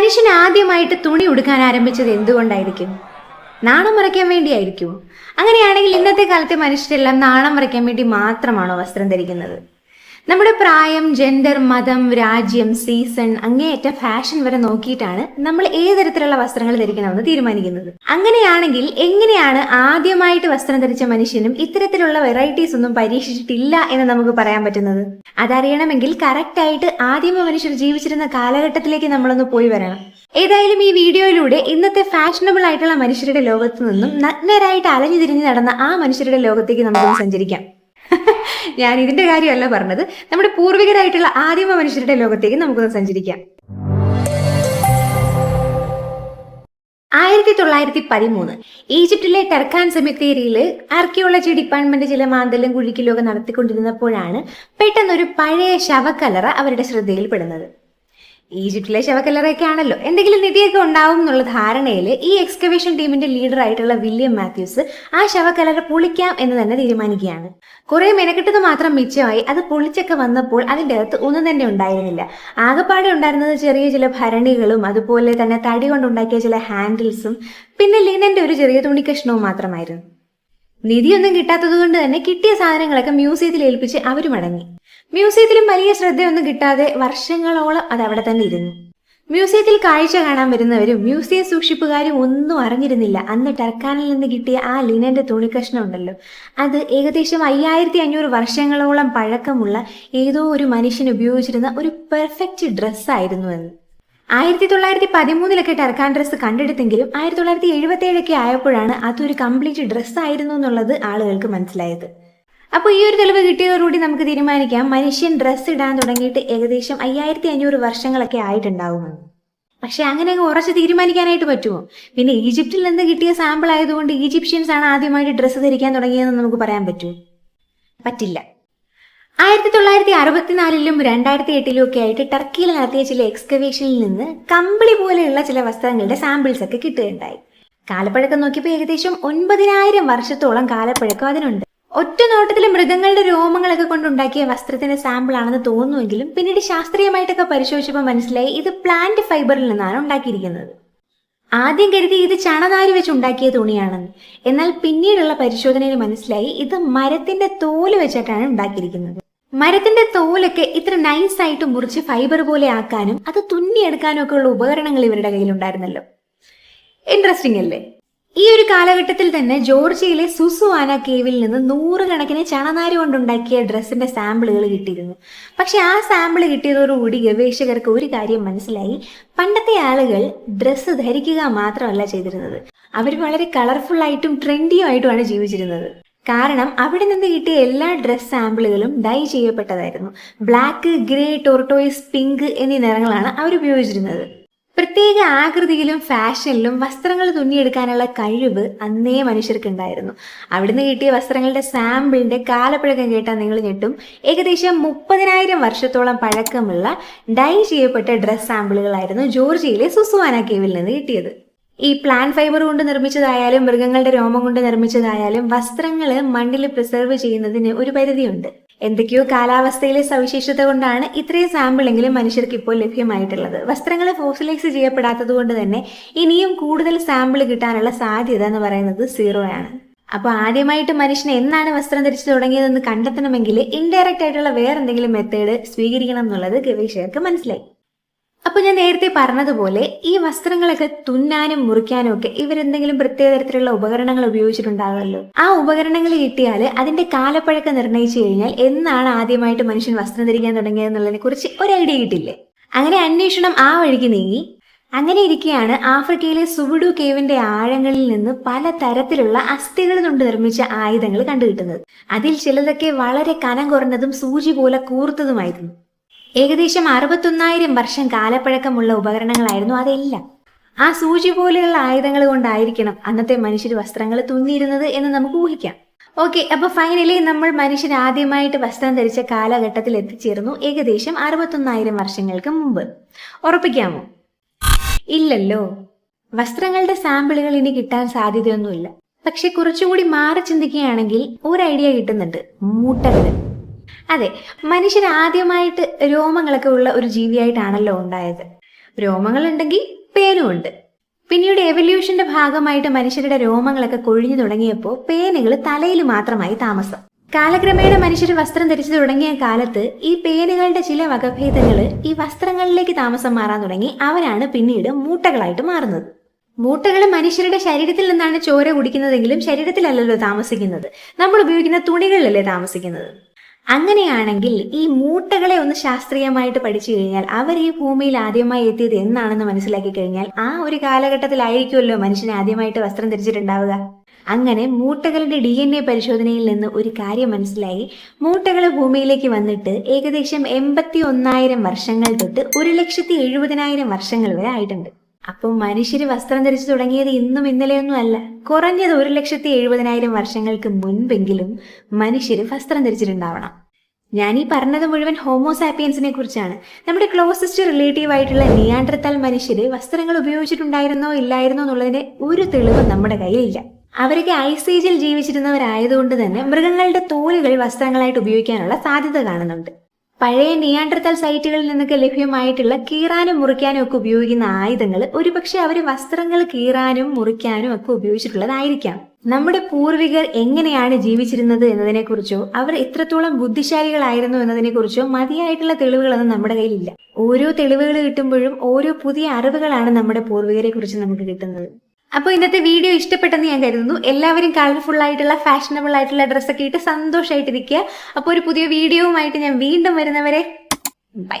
മനുഷ്യൻ ആദ്യമായിട്ട് തുണി ഉടുക്കാൻ ആരംഭിച്ചത് എന്തുകൊണ്ടായിരിക്കും? നാണം മറയ്ക്കാൻ വേണ്ടിയായിരിക്കുമോ അങ്ങനെയാണെങ്കിൽ ഇന്നത്തെ കാലത്തെ മനുഷ്യരെല്ലാം നാണം മറയ്ക്കാൻ വേണ്ടി മാത്രമാണോ വസ്ത്രം ധരിക്കുന്നത്? നമ്മുടെ പ്രായം ജെൻഡർ മതം രാജ്യം സീസൺ അങ്ങേയറ്റം ഫാഷൻ വരെ നോക്കിയിട്ടാണ് നമ്മൾ ഏത് തരത്തിലുള്ള വസ്ത്രങ്ങൾ ധരിക്കണമെന്ന് തീരുമാനിക്കുന്നത്. അങ്ങനെയാണെങ്കിൽ എങ്ങനെയാണ് ആദ്യമായിട്ട് വസ്ത്രം ധരിച്ച മനുഷ്യനും ഇത്തരത്തിലുള്ള വെറൈറ്റീസ് ഒന്നും പരീക്ഷിച്ചിട്ടില്ല എന്ന് നമുക്ക് പറയാൻ പറ്റുന്നത്? അതറിയണമെങ്കിൽ കറക്റ്റ് ആയിട്ട് ആദ്യമ മനുഷ്യർ ജീവിച്ചിരുന്ന കാലഘട്ടത്തിലേക്ക് നമ്മളൊന്ന് പോയി വരണം. ഏതായാലും ഈ വീഡിയോയിലൂടെ ഇന്നത്തെ ഫാഷനബിൾ ആയിട്ടുള്ള മനുഷ്യരുടെ ലോകത്ത് നിന്നും നഗ്നരായിട്ട് അലഞ്ഞു തിരിഞ്ഞ് നടന്ന ആ മനുഷ്യരുടെ ലോകത്തേക്ക് നമുക്ക് സഞ്ചരിക്കാം. ഞാൻ ഇതിന്റെ കാര്യമല്ല പറഞ്ഞത്. നമ്മുടെ പൂർവികരായിട്ടുള്ള ആദിമ മനുഷ്യരുടെ ലോകത്തേക്ക് നമുക്കൊന്ന് സഞ്ചരിക്കാം. ആയിരത്തി തൊള്ളായിരത്തി പതിമൂന്ന്. ഈജിപ്തിലെ കർക്കാൻ സെമിത്തേരിയിൽ ആർക്കിയോളജി ഡിപ്പാർട്ട്മെന്റ് ചില മാന്തലും കുഴിക്കലും ഒക്കെ നടത്തിക്കൊണ്ടിരുന്നപ്പോഴാണ് പെട്ടെന്നൊരു പഴയ ശവക്കലറ അവരുടെ ശ്രദ്ധയിൽപ്പെടുന്നത്. ഈജിപ്തിലെ ശവക്കല്ലറയൊക്കെ ആണല്ലോ. എന്തെങ്കിലും നിധിയൊക്കെ ഉണ്ടാവും എന്നുള്ള ധാരണയിൽ ഈ എക്സ്കവേഷൻ ടീമിന്റെ ലീഡർ ആയിട്ടുള്ള വില്യം മാത്യൂസ് ആ ശവക്കല്ലറ പൊളിക്കാം എന്ന് തന്നെ തീരുമാനിക്കുകയാണ്. കുറെ മെനക്കെട്ടത് മാത്രം മിച്ചമായി അത് പൊളിച്ചൊക്കെ വന്നപ്പോൾ അതിന്റെ അകത്ത് ഒന്നും തന്നെ ഉണ്ടായിരുന്നില്ല. ആകപ്പാടെ ഉണ്ടായിരുന്നത് ചെറിയ ചില ഭരണികളും അതുപോലെ തന്നെ തടി കൊണ്ടുണ്ടാക്കിയ ചില ഹാൻഡിൽസും പിന്നെ ലിനന്റെ ഒരു ചെറിയ തുണിക്കഷ്ണവും മാത്രമായിരുന്നു. നിധിയൊന്നും കിട്ടാത്തത് കൊണ്ട് തന്നെ കിട്ടിയ സാധനങ്ങളൊക്കെ മ്യൂസിയത്തിൽ ഏൽപ്പിച്ച് അവർ മടങ്ങി. മ്യൂസിയത്തിലും വലിയ ശ്രദ്ധയൊന്നും കിട്ടാതെ വർഷങ്ങളോളം അത് അവിടെ തന്നെ ഇരുന്നു. മ്യൂസിയത്തിൽ കാഴ്ച കാണാൻ വരുന്നവരും മ്യൂസിയം സൂക്ഷിപ്പുകാരും ഒന്നും അറിഞ്ഞിരുന്നില്ല. അന്ന് ടർക്കാനിൽ നിന്ന് കിട്ടിയ ആ ലിനന്റെ തുണിക്കഷ്ണം ഉണ്ടല്ലോ. അത് ഏകദേശം അയ്യായിരത്തി അഞ്ഞൂറ് വർഷങ്ങളോളം പഴക്കമുള്ള ഏതോ ഒരു മനുഷ്യൻ ഉപയോഗിച്ചിരുന്ന ഒരു പെർഫെക്റ്റ് ഡ്രസ്സായിരുന്നു എന്ന് ആയിരത്തി തൊള്ളായിരത്തി പതിമൂന്നിലൊക്കെ ടർക്കാൻ ഡ്രസ്സ് കണ്ടെടുത്തെങ്കിലും ആയിരത്തി തൊള്ളായിരത്തി എഴുപത്തി ഏഴൊക്കെ ആയപ്പോഴാണ് അതൊരു കംപ്ലീറ്റ് ഡ്രസ്സായിരുന്നു എന്നുള്ളത് ആളുകൾക്ക് മനസ്സിലായത്. അപ്പോൾ ഈ ഒരു തെളിവ് കിട്ടിയതോടുകൂടി നമുക്ക് തീരുമാനിക്കാം. മനുഷ്യൻ ഡ്രസ്സ് ഇടാൻ തുടങ്ങിയിട്ട് ഏകദേശം അയ്യായിരത്തി അഞ്ഞൂറ് വർഷങ്ങളൊക്കെ ആയിട്ടുണ്ടാവുമെന്ന്. പക്ഷെ അങ്ങനെ അങ്ങ് ഉറച്ച് തീരുമാനിക്കാനായിട്ട് പറ്റുമോ? പിന്നെ ഈജിപ്തിൽ നിന്ന് കിട്ടിയ സാമ്പിൾ ആയതുകൊണ്ട് ഈജിപ്ഷ്യൻസ് ആണ് ആദ്യമായിട്ട് ഡ്രസ്സ് ധരിക്കാൻ തുടങ്ങിയതെന്ന് നമുക്ക് പറയാൻ പറ്റുമോ? പറ്റില്ല. ആയിരത്തി തൊള്ളായിരത്തി അറുപത്തിനാലിലും രണ്ടായിരത്തി എട്ടിലും ഒക്കെ ആയിട്ട് ടർക്കിയിൽ നടത്തിയ ചില എക്സ്കവേഷനിൽ നിന്ന് കമ്പിളി പോലെയുള്ള ചില വസ്ത്രങ്ങളുടെ സാമ്പിൾസ് ഒക്കെ കിട്ടുകയുണ്ടായി. കാലപ്പഴക്കം നോക്കിയപ്പോൾ ഏകദേശം ഒൻപതിനായിരം വർഷത്തോളം കാലപ്പഴക്കം അതിനുണ്ട്. ഒറ്റ നോട്ടത്തിൽ മൃഗങ്ങളുടെ രോമങ്ങളൊക്കെ കൊണ്ടുണ്ടാക്കിയ വസ്ത്രത്തിന്റെ സാമ്പിൾ ആണെന്ന് തോന്നുമെങ്കിലും പിന്നീട് ശാസ്ത്രീയമായിട്ടൊക്കെ പരിശോധിച്ചപ്പോൾ മനസ്സിലായി ഇത് പ്ലാന്റ് ഫൈബറിൽ നിന്നാണ് ഉണ്ടാക്കിയിരിക്കുന്നത്. ആദ്യം കരുതി ഇത് ചണനാരി വെച്ച് ഉണ്ടാക്കിയ തുണിയാണെന്ന്. എന്നാൽ പിന്നീടുള്ള പരിശോധനയിൽ മനസ്സിലായി ഇത് മരത്തിന്റെ തോൽ വെച്ചിട്ടാണ് ഉണ്ടാക്കിയിരിക്കുന്നത്. മരത്തിന്റെ തോലൊക്കെ ഇത്ര നൈസ് ആയിട്ട് മുറിച്ച് ഫൈബർ പോലെ ആക്കാനും അത് തുന്നിയെടുക്കാനും ഒക്കെ ഉള്ള ഉപകരണങ്ങൾ ഇവരുടെ കയ്യിലുണ്ടായിരുന്നല്ലോ. ഇൻട്രസ്റ്റിംഗ് അല്ലേ? ഈ ഒരു കാലഘട്ടത്തിൽ തന്നെ ജോർജിയയിലെ സുസുവാന കേവിൽ നിന്ന് നൂറുകണക്കിന് ചണനാര് കൊണ്ടുണ്ടാക്കിയ ഡ്രസ്സിന്റെ സാമ്പിളുകൾ കിട്ടിയിരുന്നു. പക്ഷെ ആ സാമ്പിൾ കിട്ടിയതോടുകൂടി ഗവേഷകർക്ക് ഒരു കാര്യം മനസ്സിലായി. പണ്ടത്തെ ആളുകൾ ഡ്രസ്സ് ധരിക്കുക മാത്രമല്ല ചെയ്തിരുന്നത്. അവർ വളരെ കളർഫുൾ ആയിട്ടും ട്രെൻഡിയും ആയിട്ടുമാണ് ജീവിച്ചിരുന്നത്. കാരണം അവിടെ നിന്ന് കിട്ടിയ എല്ലാ ഡ്രസ് സാമ്പിളുകളും ഡൈ ചെയ്യപ്പെട്ടതായിരുന്നു. ബ്ലാക്ക് ഗ്രേ ടോർട്ടോയിസ് പിങ്ക് എന്നീ നിറങ്ങളാണ് അവർ ഉപയോഗിച്ചിരുന്നത്. പ്രത്യേക ആകൃതിയിലും ഫാഷനിലും വസ്ത്രങ്ങൾ തുന്നിയെടുക്കാനുള്ള കഴിവ് അന്നേ മനുഷ്യർക്കുണ്ടായിരുന്നു. അവിടുന്ന് കിട്ടിയ വസ്ത്രങ്ങളുടെ സാമ്പിളിന്റെ കാലപ്പഴക്കം കേട്ടാൽ നിങ്ങൾ ഞെട്ടും. ഏകദേശം മുപ്പതിനായിരം വർഷത്തോളം പഴക്കമുള്ള ഡൈ ചെയ്യപ്പെട്ട ഡ്രസ് സാമ്പിളുകളായിരുന്നു ജോർജിയയിലെ സുസുവാന കേവിൽ നിന്ന് കിട്ടിയത്. ഈ പ്ലാന്റ് ഫൈബർ കൊണ്ട് നിർമ്മിച്ചതായാലും മൃഗങ്ങളുടെ രോമം കൊണ്ട് നിർമ്മിച്ചതായാലും വസ്ത്രങ്ങൾ മണ്ണിൽ പ്രിസർവ് ചെയ്യുന്നതിന് ഒരു പരിധിയുണ്ട്. എന്തൊക്കെയോ കാലാവസ്ഥയിലെ സവിശേഷത കൊണ്ടാണ് ഇത്രയും സാമ്പിളെങ്കിലും മനുഷ്യർക്ക് ഇപ്പോൾ ലഭ്യമായിട്ടുള്ളത്. വസ്ത്രങ്ങൾ ഫോസിലൈസ് ചെയ്യപ്പെടാത്തത് കൊണ്ട് തന്നെ ഇനിയും കൂടുതൽ സാമ്പിൾ കിട്ടാനുള്ള സാധ്യത എന്ന് പറയുന്നത് സീറോ ആണ്. അപ്പോൾ ആദ്യമായിട്ട് മനുഷ്യൻ എന്നാണ് വസ്ത്രം ധരിച്ചു തുടങ്ങിയതെന്ന് കണ്ടെത്തണമെങ്കിൽ ഇൻഡയറക്റ്റ് ആയിട്ടുള്ള വേറെന്തെങ്കിലും മെത്തേഡ് സ്വീകരിക്കണം എന്നുള്ളത് ഗവേഷകർക്ക് മനസ്സിലായി. അപ്പൊ ഞാൻ നേരത്തെ പറഞ്ഞതുപോലെ ഈ വസ്ത്രങ്ങളൊക്കെ തുന്നാനും മുറിക്കാനും ഒക്കെ ഇവരെന്തെങ്കിലും പ്രത്യേക തരത്തിലുള്ള ഉപകരണങ്ങൾ ഉപയോഗിച്ചിട്ടുണ്ടാകുമല്ലോ. ആ ഉപകരണങ്ങൾ കിട്ടിയാൽ അതിന്റെ കാലപ്പഴക്കം നിർണയിച്ചു കഴിഞ്ഞാൽ എന്നാണ് ആദ്യമായിട്ട് മനുഷ്യൻ വസ്ത്രം ധരിക്കാൻ തുടങ്ങിയതെന്നുള്ളതിനെ കുറിച്ച് ഒരു ഐഡിയ കിട്ടില്ലേ? അങ്ങനെ അന്വേഷണം ആ വഴിക്ക് നീങ്ങി. അങ്ങനെ ഇരിക്കെയാണ് ആഫ്രിക്കയിലെ സുബുഡു കേവിന്റെ ആഴങ്ങളിൽ നിന്ന് പല തരത്തിലുള്ള അസ്ഥികൾ കൊണ്ട് നിർമ്മിച്ച ആയുധങ്ങൾ കണ്ടുകിട്ടുന്നത്. അതിൽ ചിലതൊക്കെ വളരെ കനം കുറഞ്ഞതും സൂചി പോലെ കൂർത്തതുമായിരുന്നു. ഏകദേശം അറുപത്തൊന്നായിരം വർഷം കാലപ്പഴക്കമുള്ള ഉപകരണങ്ങളായിരുന്നു അതെല്ലാം. ആ സൂചി പോലെയുള്ള ആയുധങ്ങൾ കൊണ്ടായിരിക്കണം അന്നത്തെ മനുഷ്യർ വസ്ത്രങ്ങൾ തുന്നിയിരുന്നത് എന്ന് നമുക്ക് ഊഹിക്കാം. ഓക്കെ അപ്പൊ ഫൈനലി നമ്മൾ മനുഷ്യൻ ആദ്യമായിട്ട് വസ്ത്രം ധരിച്ച കാലഘട്ടത്തിൽ എത്തിച്ചേർന്നു ഏകദേശം അറുപത്തൊന്നായിരം വർഷങ്ങൾക്ക് മുമ്പ്. ഉറപ്പിക്കാമോ? ഇല്ലല്ലോ. വസ്ത്രങ്ങളുടെ സാമ്പിളുകൾ ഇനി കിട്ടാൻ സാധ്യതയൊന്നുമില്ല. പക്ഷെ കുറച്ചുകൂടി മാറി ചിന്തിക്കുകയാണെങ്കിൽ ഒരു ഐഡിയ കിട്ടുന്നുണ്ട്. മൂട്ടകൾ. അതെ മനുഷ്യർ ആദ്യമായിട്ട് രോമങ്ങളൊക്കെ ഉള്ള ഒരു ജീവിയായിട്ടാണല്ലോ ഉണ്ടായത്. രോമങ്ങളുണ്ടെങ്കിൽ ഉണ്ടെങ്കിൽ പേനും ഉണ്ട്. പിന്നീട് എവല്യൂഷന്റെ ഭാഗമായിട്ട് മനുഷ്യരുടെ രോമങ്ങളൊക്കെ കൊഴിഞ്ഞു തുടങ്ങിയപ്പോൾ പേനുകൾ തലയിൽ മാത്രമായി താമസം. കാലക്രമേണ മനുഷ്യർ വസ്ത്രം ധരിച്ചു തുടങ്ങിയ കാലത്ത് ഈ പേനുകളുടെ ചില വകഭേദങ്ങൾ ഈ വസ്ത്രങ്ങളിലേക്ക് താമസം മാറാൻ തുടങ്ങി. അവരാണ് പിന്നീട് മൂട്ടകളായിട്ട് മാറുന്നത്. മൂട്ടകൾ മനുഷ്യരുടെ ശരീരത്തിൽ നിന്നാണ് ചോര കുടിക്കുന്നതെങ്കിലും ശരീരത്തിലല്ലല്ലോ താമസിക്കുന്നത്. നമ്മൾ ഉപയോഗിക്കുന്ന തുണികളിലല്ലേ താമസിക്കുന്നത്. അങ്ങനെയാണെങ്കിൽ ഈ മൂട്ടകളെ ഒന്ന് ശാസ്ത്രീയമായിട്ട് പഠിച്ചു കഴിഞ്ഞാൽ അവർ ഈ ഭൂമിയിൽ ആദ്യമായി എത്തിയത് എന്നാണെന്ന് മനസ്സിലാക്കി കഴിഞ്ഞാൽ ആ ഒരു കാലഘട്ടത്തിലായിരിക്കുമല്ലോ മനുഷ്യനെ ആദ്യമായിട്ട് വസ്ത്രം ധരിച്ചിട്ടുണ്ടാവുക. അങ്ങനെ മൂട്ടകളുടെ ഡി എൻ എ പരിശോധനയിൽ നിന്ന് ഒരു കാര്യം മനസ്സിലായി. മൂട്ടകൾ ഭൂമിയിലേക്ക് വന്നിട്ട് ഏകദേശം എൺപത്തി ഒന്നായിരം വർഷങ്ങൾ തൊട്ട് ഒരു ലക്ഷത്തി എഴുപതിനായിരം വർഷങ്ങൾ വരെ ആയിട്ടുണ്ട്. അപ്പം മനുഷ്യർ വസ്ത്രം ധരിച്ചു തുടങ്ങിയത് ഇന്നും ഇന്നലെയൊന്നും അല്ല. കുറഞ്ഞത് ഒരു ലക്ഷത്തി എഴുപതിനായിരം വർഷങ്ങൾക്ക് മുൻപെങ്കിലും മനുഷ്യർ വസ്ത്രം ധരിച്ചിട്ടുണ്ടാവണം. ഞാൻ ഈ പറഞ്ഞത് മുഴുവൻ ഹോമോസാപ്പിയൻസിനെ കുറിച്ചാണ്. നമ്മുടെ ക്ലോസസ്റ്റ് റിലേറ്റീവ് ആയിട്ടുള്ള നിയാണ്ടർത്താൽ മനുഷ്യര് വസ്ത്രങ്ങൾ ഉപയോഗിച്ചിട്ടുണ്ടായിരുന്നോ ഇല്ലായിരുന്നോ എന്നുള്ളതിന്റെ ഒരു തെളിവ് നമ്മുടെ കയ്യിലില്ല. അവരൊക്കെ ഐസ് ഏജിൽ ജീവിച്ചിരുന്നവരായതുകൊണ്ട് തന്നെ മൃഗങ്ങളുടെ തോലുകൾ വസ്ത്രങ്ങളായിട്ട് ഉപയോഗിക്കാനുള്ള സാധ്യത കാണുന്നുണ്ട്. പഴയ നിയാണ്ടർത്തൽ സൈറ്റുകളിൽ നിന്നൊക്കെ ലഭ്യമായിട്ടുള്ള കീറാനും മുറിക്കാനും ഒക്കെ ഉപയോഗിക്കുന്ന ആയുധങ്ങൾ ഒരുപക്ഷെ അവർ വസ്ത്രങ്ങൾ കീറാനും മുറിക്കാനും ഒക്കെ ഉപയോഗിച്ചിട്ടുള്ളതായിരിക്കാം. നമ്മുടെ പൂർവികർ എങ്ങനെയാണ് ജീവിച്ചിരുന്നത് എന്നതിനെക്കുറിച്ചോ അവർ എത്രത്തോളം ബുദ്ധിശാലികളായിരുന്നു എന്നതിനെക്കുറിച്ചോ മതിയായിട്ടുള്ള തെളിവുകളൊന്നും നമ്മുടെ കയ്യിലില്ല. ഓരോ തെളിവുകൾ കിട്ടുമ്പോഴും ഓരോ പുതിയ അറിവുകളാണ് നമ്മുടെ പൂർവികരെ കുറിച്ച് നമുക്ക് കിട്ടുന്നത്. അപ്പോൾ ഇന്നത്തെ വീഡിയോ ഇഷ്ടപ്പെട്ടെന്ന് ഞാൻ കരുതുന്നു. എല്ലാവരും കളർഫുൾ ആയിട്ടുള്ള ഫാഷനബിൾ ആയിട്ടുള്ള ഡ്രസ്സൊക്കെ ഇട്ട് സന്തോഷമായിട്ടിരിക്കുക അപ്പോൾ ഒരു പുതിയ വീഡിയോവുമായിട്ട് ഞാൻ വീണ്ടും വരുന്നവരെ ബൈ